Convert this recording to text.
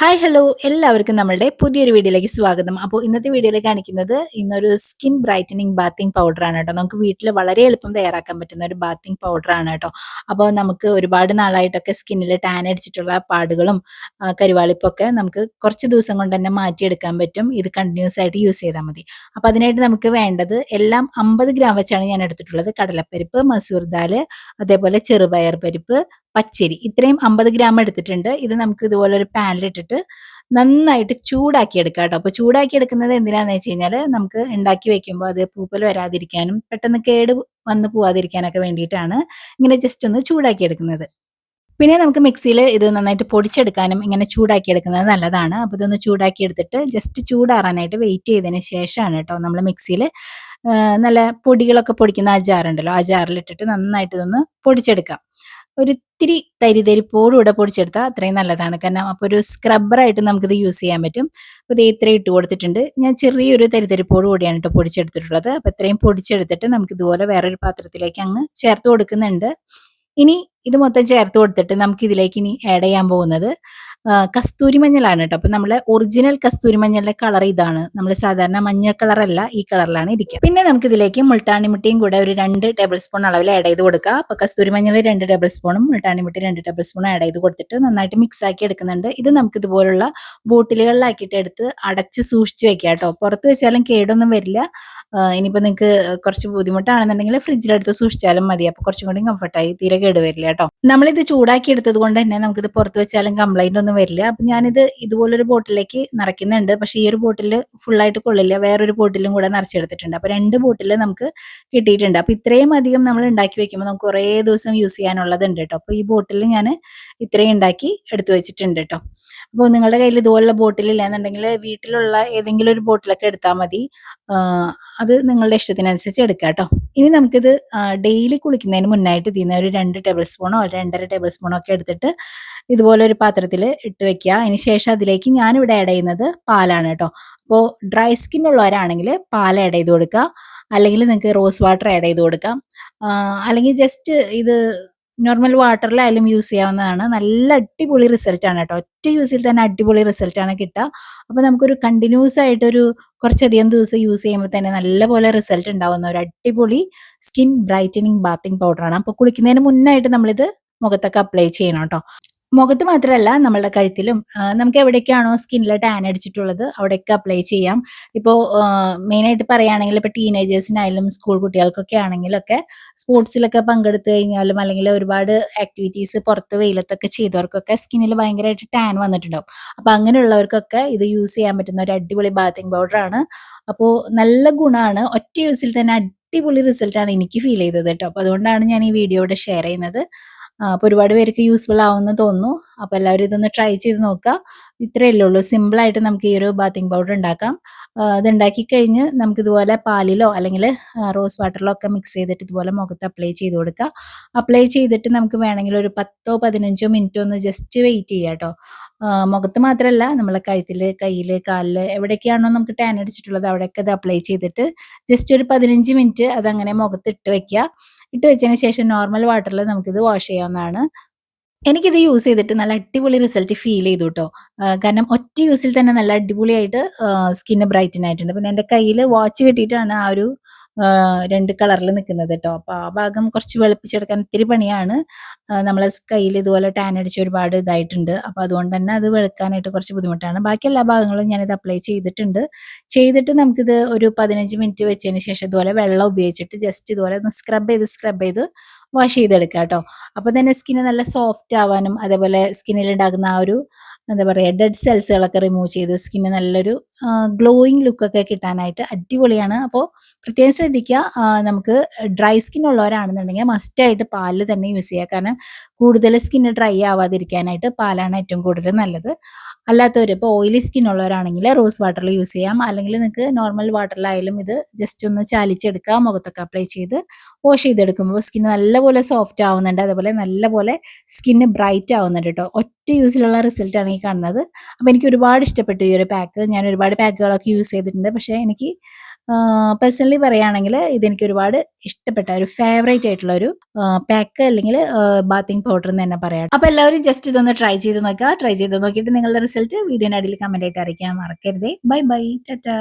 Hi hello എല്ലാവർക്കും നമ്മളുടെ പുതിയൊരു വീഡിയോയിലേക്ക് സ്വാഗതം. അപ്പോൾ ഇന്നത്തെ വീഡിയോയിൽ കാണിക്കുന്നത് ഇന്നൊരു സ്കിൻ ബ്രൈറ്റനിങ് ബാത്തിങ് പൗഡർ ആണ് കേട്ടോ. നമുക്ക് വീട്ടിൽ വളരെ എളുപ്പം തയ്യാറാക്കാൻ പറ്റുന്ന ഒരു ബാത്തിങ് പൗഡർ ആണ് കേട്ടോ. അപ്പോൾ നമുക്ക് ഒരുപാട് നാളായിട്ടൊക്കെ സ്കിന്നിൽ ടാൻ അടിച്ചിട്ടുള്ള പാടുകളും കരുവാളിപ്പൊക്കെ നമുക്ക് കുറച്ച് ദിവസം കൊണ്ട് തന്നെ മാറ്റിയെടുക്കാൻ പറ്റും. ഇത് കണ്ടിന്യൂസ് ആയിട്ട് യൂസ് ചെയ്താൽ മതി. അപ്പോൾ അതിനായിട്ട് നമുക്ക് വേണ്ടത് എല്ലാം അമ്പത് ഗ്രാം വെച്ചാണ് ഞാൻ എടുത്തിട്ടുള്ളത്. കടലപ്പരിപ്പ് മസൂർ ദാൽ അതേപോലെ ചെറുപയർ പരിപ്പ് പച്ചരി. ഇത്രയും അമ്പത് ഗ്രാം എടുത്തിട്ടുണ്ട്. ഇത് നമുക്ക് ഇതുപോലെ ഒരു പാനിലിട്ടിട്ട് നന്നായിട്ട് ചൂടാക്കി എടുക്കാം കേട്ടോ. അപ്പോൾ ചൂടാക്കി എടുക്കുന്നത് എന്തിനാന്ന് വെച്ച് കഴിഞ്ഞാൽ നമുക്ക് ഉണ്ടാക്കി വെക്കുമ്പോൾ അത് പൂപ്പൽ വരാതിരിക്കാനും പെട്ടെന്ന് കേട് വന്ന് പോവാതിരിക്കാനൊക്കെ വേണ്ടിയിട്ടാണ് ഇങ്ങനെ ജസ്റ്റ് ഒന്ന് ചൂടാക്കി എടുക്കുന്നത്. പിന്നെ നമുക്ക് മിക്സിയിൽ ഇത് നന്നായിട്ട് പൊടിച്ചെടുക്കാനും ഇങ്ങനെ ചൂടാക്കി എടുക്കുന്നത് നല്ലതാണ്. അപ്പോൾ ഇതൊന്ന് ചൂടാക്കി എടുത്തിട്ട് ജസ്റ്റ് ചൂടാറാനായിട്ട് വെയിറ്റ് ചെയ്തതിന് ശേഷമാണ് കേട്ടോ നമ്മൾ മിക്സിയിൽ നല്ല പൊടികളൊക്കെ പൊടിക്കുന്ന ആ ജാറുണ്ടല്ലോ നന്നായിട്ട് ഇതൊന്ന് പൊടിച്ചെടുക്കാം. ഒരു ഇത്തിരി തരിതരിപ്പോടുകൂടെ പൊടിച്ചെടുത്താൽ അത്രയും നല്ലതാണ്. കാരണം അപ്പോൾ ഒരു സ്ക്രബ്ബറായിട്ട് നമുക്കിത് യൂസ് ചെയ്യാൻ പറ്റും. അപ്പോൾ ഇത് ഇത്രയും ഇട്ട് കൊടുത്തിട്ടുണ്ട്. ഞാൻ ചെറിയൊരു തരിതരിപ്പോട് കൂടിയാണ് കേട്ടോ പൊടിച്ചെടുത്തിട്ടുള്ളത്. അപ്പോൾ ഇത്രയും പൊടിച്ചെടുത്തിട്ട് നമുക്ക് ഇതുപോലെ വേറൊരു പാത്രത്തിലേക്ക് അങ്ങ് ചേർത്ത് കൊടുക്കുന്നുണ്ട്. ഇനി ഇത് മൊത്തം ചേർത്ത് കൊടുത്തിട്ട് നമുക്ക് ഇതിലേക്ക് ഇനി ആഡ് ചെയ്യാൻ പോകുന്നത് കസ്തൂരി മഞ്ഞളാണ് കേട്ടോ അപ്പൊ നമ്മളെ ഒറിജിനൽ കസ്തൂരി മഞ്ഞളിന്റെ കളർ ഇതാണ്. നമ്മൾ സാധാരണ മഞ്ഞ കളറല്ല ഈ കളറിലാണ് ഇരിക്കുക പിന്നെ നമുക്ക് ഇതിലേക്ക് മുൾട്ടാണിമുട്ടിയും കൂടെ ഒരു രണ്ട് ടേബിൾ സ്പൂൺ അളവിൽ ആഡ് ചെയ്ത് കൊടുക്കുക അപ്പൊ കസ്തൂരി മഞ്ഞൾ രണ്ട് ടേബിൾ സ്പൂണും മുൾട്ടാണിമുട്ടി രണ്ട് ടേബിൾ സ്പൂണും ആഡ് ചെയ്ത് കൊടുത്തിട്ട് നന്നായിട്ട് മിക്സ് ആക്കി എടുക്കുന്നുണ്ട്. ഇത് നമുക്ക് ഇതുപോലുള്ള ബോട്ടിലുകളിലാക്കിയിട്ട് എടുത്ത് അടച്ച് സൂക്ഷിച്ച് വെക്കുക കേട്ടോ പുറത്ത് വെച്ചാലും കേടൊന്നും വരില്ല. ഇനിയിപ്പോൾ ഇനിയിപ്പോ നിങ്ങൾക്ക് കുറച്ച് ബുദ്ധിമുട്ടാണെന്നുണ്ടെങ്കിൽ ഫ്രിഡ്ജിലെടുത്ത് സൂക്ഷിച്ചാലും മതി. അപ്പോൾ കുറച്ചും കൂടി കംഫർട്ടായി തീരെ കേട് വരില്ല കേട്ടോ. നമ്മളിത് ചൂടാക്കി എടുത്തത് കൊണ്ട് തന്നെ നമുക്കിത് പുറത്ത് വെച്ചാലും കംപ്ലൈന്റ് ഒന്നും വരില്ല. അപ്പൊ ഞാനിത് ഇതുപോലൊരു ബോട്ടിലേക്ക് നിറയ്ക്കുന്നുണ്ട്. പക്ഷെ ഈ ഒരു ബോട്ടിൽ ഫുള്ളായിട്ട് കൊള്ളില്ല. വേറൊരു ബോട്ടിലും കൂടെ നിറച്ചെടുത്തിട്ടുണ്ട്. അപ്പൊ രണ്ട് ബോട്ടിൽ നമുക്ക് കിട്ടിയിട്ടുണ്ട്. അപ്പൊ ഇത്രയും അധികം നമ്മൾ ഉണ്ടാക്കി വെക്കുമ്പോൾ നമുക്ക് കുറേ ദിവസം യൂസ് ചെയ്യാനുള്ളതുണ്ട് കേട്ടോ. അപ്പൊ ഈ ബോട്ടിൽ ഞാൻ ഇത്രയും ഉണ്ടാക്കി എടുത്തു വെച്ചിട്ടുണ്ട് കേട്ടോ. അപ്പോൾ നിങ്ങളുടെ കയ്യിൽ ഇതുപോലുള്ള ബോട്ടിൽ ഇല്ലാന്നുണ്ടെങ്കിൽ വീട്ടിലുള്ള ഏതെങ്കിലും ഒരു ബോട്ടിലൊക്കെ എടുത്താൽ മതി. അത് നിങ്ങളുടെ ഇഷ്ടത്തിനനുസരിച്ച് എടുക്കാം കേട്ടോ. ഇനി നമുക്കിത് ഡെയിലി കുളിക്കുന്നതിന് മുന്നായിട്ട് ഇതിന് ഒരു രണ്ട് ടേബിൾ സ്പൂണോ രണ്ടര ടേബിൾ സ്പൂണോ ഒക്കെ എടുത്തിട്ട് ഇതുപോലെ ഒരു പാത്രത്തിൽ ഇട്ട് വെക്കുക. അതിന് ശേഷം അതിലേക്ക് ഞാനിവിടെ ആഡ് ചെയ്യുന്നത് പാലാണ് കേട്ടോ. അപ്പോൾ ഡ്രൈ സ്കിൻ ഉള്ളവരാണെങ്കിൽ പാൽ ആഡ് ചെയ്ത് കൊടുക്കുക. അല്ലെങ്കിൽ നിങ്ങൾക്ക് റോസ് വാട്ടർ ആഡ് ചെയ്ത് കൊടുക്കാം. അല്ലെങ്കിൽ ജസ്റ്റ് ഇത് നോർമൽ വാട്ടറിലായാലും യൂസ് ചെയ്യാവുന്നതാണ്. നല്ല അടിപൊളി റിസൾട്ട് ആണ് കേട്ടോ. ഒറ്റ യൂസിൽ തന്നെ അടിപൊളി റിസൾട്ട് ആണ് കിട്ടുക. അപ്പോൾ നമുക്കൊരു കണ്ടിന്യൂസ് ആയിട്ടൊരു കുറച്ചധികം ദിവസം യൂസ് ചെയ്യുമ്പോൾ തന്നെ നല്ലപോലെ റിസൾട്ട് ഉണ്ടാവുന്ന ഒരു അടിപൊളി സ്കിൻ ബ്രൈറ്റനിങ് ബാത്തിങ് പൗഡറാണ് അപ്പോൾ കുളിക്കുന്നതിന് മുന്നായിട്ട് നമ്മളിത് മുഖത്തൊക്കെ അപ്ലൈ ചെയ്യണം കേട്ടോ. മുഖത്ത് മാത്രമല്ല നമ്മളുടെ കഴുത്തിലും. നമുക്ക് എവിടേക്കാണോ സ്കിന്നിൽ ടാൻ അടിച്ചിട്ടുള്ളത് അവിടെയൊക്കെ അപ്ലൈ ചെയ്യാം. ഇപ്പോൾ മെയിനായിട്ട് പറയുകയാണെങ്കിൽ ഇപ്പോൾ ടീനേജേഴ്സിനായാലും സ്കൂൾ കുട്ടികൾക്കൊക്കെ ആണെങ്കിലൊക്കെ സ്പോർട്സിലൊക്കെ പങ്കെടുത്തു കഴിഞ്ഞാലും അല്ലെങ്കിൽ ഒരുപാട് ആക്ടിവിറ്റീസ് പുറത്ത് വെയിലത്തൊക്കെ ചെയ്തവർക്കൊക്കെ സ്കിന്നിൽ ഭയങ്കരമായിട്ട് ടാൻ വന്നിട്ടുണ്ടാവും. അപ്പോൾ അങ്ങനെയുള്ളവർക്കൊക്കെ ഇത് യൂസ് ചെയ്യാൻ പറ്റുന്ന ഒരു അടിപൊളി ബാത്തിങ് പൗഡറാണ് അപ്പോൾ നല്ല ഗുണമാണ് ഒറ്റ യൂസിൽ തന്നെ അടിപൊളി റിസൾട്ടാണ് എനിക്ക് ഫീൽ ചെയ്തത് കേട്ടോ. അപ്പോൾ അതുകൊണ്ടാണ് ഞാൻ ഈ വീഡിയോയുടെ ഷെയർ ചെയ്യുന്നത്. അപ്പോൾ ഒരുപാട് പേർക്ക് യൂസ്ഫുൾ ആവുമെന്ന് തോന്നുന്നു. അപ്പോൾ എല്ലാവരും ഇതൊന്ന് ട്രൈ ചെയ്ത് നോക്കുക. ഇത്രയല്ലേ ഉള്ളൂ. സിമ്പിളായിട്ട് നമുക്ക് ഈ ഒരു ബാത്തിങ് പൗഡർ ഉണ്ടാക്കാം. അത് ഇത് ഉണ്ടാക്കി കഴിഞ്ഞ് നമുക്ക് ഇതുപോലെ പാലിലോ അല്ലെങ്കിൽ റോസ് വാട്ടറിലോ ഒക്കെ മിക്സ് ചെയ്തിട്ട് ഇതുപോലെ മുഖത്ത് അപ്ലൈ ചെയ്ത് കൊടുക്കുക. അപ്ലൈ ചെയ്തിട്ട് നമുക്ക് വേണമെങ്കിൽ ഒരു പത്തോ പതിനഞ്ചോ മിനിറ്റോ ഒന്ന് ജസ്റ്റ് വെയിറ്റ് ചെയ്യുക കേട്ടോ മുഖത്ത് മാത്രമല്ല നമ്മളെ കഴുത്തിൽ കയ്യിൽ കാലിൽ എവിടെയൊക്കെയാണോ നമുക്ക് ടാൻ അടിച്ചിട്ടുള്ളത് അവിടെയൊക്കെ ഇത് അപ്ലൈ ചെയ്തിട്ട് ജസ്റ്റ് ഒരു പതിനഞ്ച് മിനിറ്റ് അതങ്ങനെ മുഖത്ത് ഇട്ട് വെക്കുക. ഇട്ട് വെച്ചതിന് ശേഷം നോർമൽ വാട്ടറിൽ നമുക്കിത് വാഷ് ചെയ്യാവുന്നതാണ് എനിക്കിത് യൂസ് ചെയ്തിട്ട് നല്ല അടിപൊളി റിസൾട്ട് ഫീൽ ചെയ്തു കേട്ടോ കാരണം ഒറ്റ യൂസിൽ തന്നെ നല്ല അടിപൊളിയായിട്ട് സ്കിന്ന് ബ്രൈറ്റൻ ആയിട്ടുണ്ട്. പിന്നെ എന്റെ കയ്യിൽ വാച്ച് കെട്ടിയിട്ടാണ് ആ ഒരു രണ്ട് കളറിൽ നിൽക്കുന്നത് കേട്ടോ അപ്പോൾ ആ ഭാഗം കുറച്ച് വെളുപ്പിച്ചെടുക്കാൻ ഇത്തിരി പണിയാണ്. നമ്മളെ കയ്യിൽ ഇതുപോലെ ടാൻ അടിച്ച് ഒരുപാട് ഇതായിട്ടുണ്ട്. അപ്പോൾ അതുകൊണ്ട് തന്നെ അത് വെളുക്കാനായിട്ട് കുറച്ച് ബുദ്ധിമുട്ടാണ്. ബാക്കി എല്ലാ ഭാഗങ്ങളും ഞാൻ ഇത് അപ്ലൈ ചെയ്തിട്ടുണ്ട്. ചെയ്തിട്ട് നമുക്കിത് ഒരു പതിനഞ്ച് മിനിറ്റ് വെച്ചതിന് ശേഷം ഇതുപോലെ വെള്ളം ഉപയോഗിച്ചിട്ട് ജസ്റ്റ് ഇതുപോലെ ഒന്ന് സ്ക്രബ് ചെയ്ത് സ്ക്രബ് ചെയ്ത് വാഷ് ചെയ്തെടുക്കുക കേട്ടോ അപ്പോൾ തന്നെ സ്കിന്ന് നല്ല സോഫ്റ്റ് ആവാനും അതേപോലെ സ്കിന്നിൽ ഉണ്ടാകുന്ന ആ ഒരു എന്താ പറയുക ഡെഡ് സെൽസുകളൊക്കെ റിമൂവ് ചെയ്ത് സ്കിന്ന് നല്ലൊരു ഗ്ലോയിങ് ലുക്കൊക്കെ കിട്ടാനായിട്ട് അടിപൊളിയാണ്. അപ്പോൾ പ്രത്യേകം ശ്രദ്ധിക്കുക നമുക്ക് ഡ്രൈ സ്കിൻ ഉള്ളവരാണെന്നുണ്ടെങ്കിൽ മസ്റ്റായിട്ട് പാലിൽ തന്നെ യൂസ് ചെയ്യുക. കാരണം കൂടുതൽ സ്കിന്ന് ഡ്രൈ ആവാതിരിക്കാനായിട്ട് പാലാണ് ഏറ്റവും കൂടുതൽ നല്ലത്. അല്ലാത്തവർ ഇപ്പോൾ ഓയിലി സ്കിൻ ഉള്ളവരാണെങ്കിൽ റോസ് വാട്ടറിൽ യൂസ് ചെയ്യാം. അല്ലെങ്കിൽ നിങ്ങൾക്ക് നോർമൽ വാട്ടറിലായാലും ഇത് ജസ്റ്റ് ഒന്ന് ചാലിച്ചെടുക്കുക മുഖത്തൊക്കെ അപ്ലൈ ചെയ്ത് വാഷ് ചെയ്തെടുക്കുമ്പോൾ സ്കിൻ നല്ലപോലെ സോഫ്റ്റ് ആവുന്നുണ്ട്. അതുപോലെ നല്ലപോലെ സ്കിന്ന് ബ്രൈറ്റ് ആവുന്നുണ്ട് കേട്ടോ ഒറ്റ യൂസിലുള്ള റിസൾട്ടാണ് ഈ കാണുന്നത്. അപ്പോൾ എനിക്ക് ഒരുപാട് ഇഷ്ടപ്പെട്ടു ഈ ഒരു പാക്ക് ഞാൻ ഒരുപാട് പാക്കുകളൊക്കെ യൂസ് ചെയ്തിട്ടുണ്ട്. പക്ഷേ എനിക്ക് പേഴ്സണലി പറയുകയാണെങ്കിൽ ഇതെനിക്ക് ഒരുപാട് ഇഷ്ടപ്പെട്ട ഒരു ഫേവറേറ്റ് ആയിട്ടുള്ള ഒരു പാക്ക് അല്ലെങ്കിൽ ബാത്തിങ് പൗഡർ എന്ന് തന്നെ പറയാം. അപ്പോൾ എല്ലാവരും ജസ്റ്റ് ഇതൊന്ന് ട്രൈ ചെയ്ത് നോക്കുക. ട്രൈ ചെയ്ത് നോക്കിയിട്ട് നിങ്ങളുടെ റിസൾട്ട് വീഡിയോനടിയിൽ കമന്റ് ആയിട്ട് അറിയിക്കാൻ മറക്കരുതേ. Bye bye Tata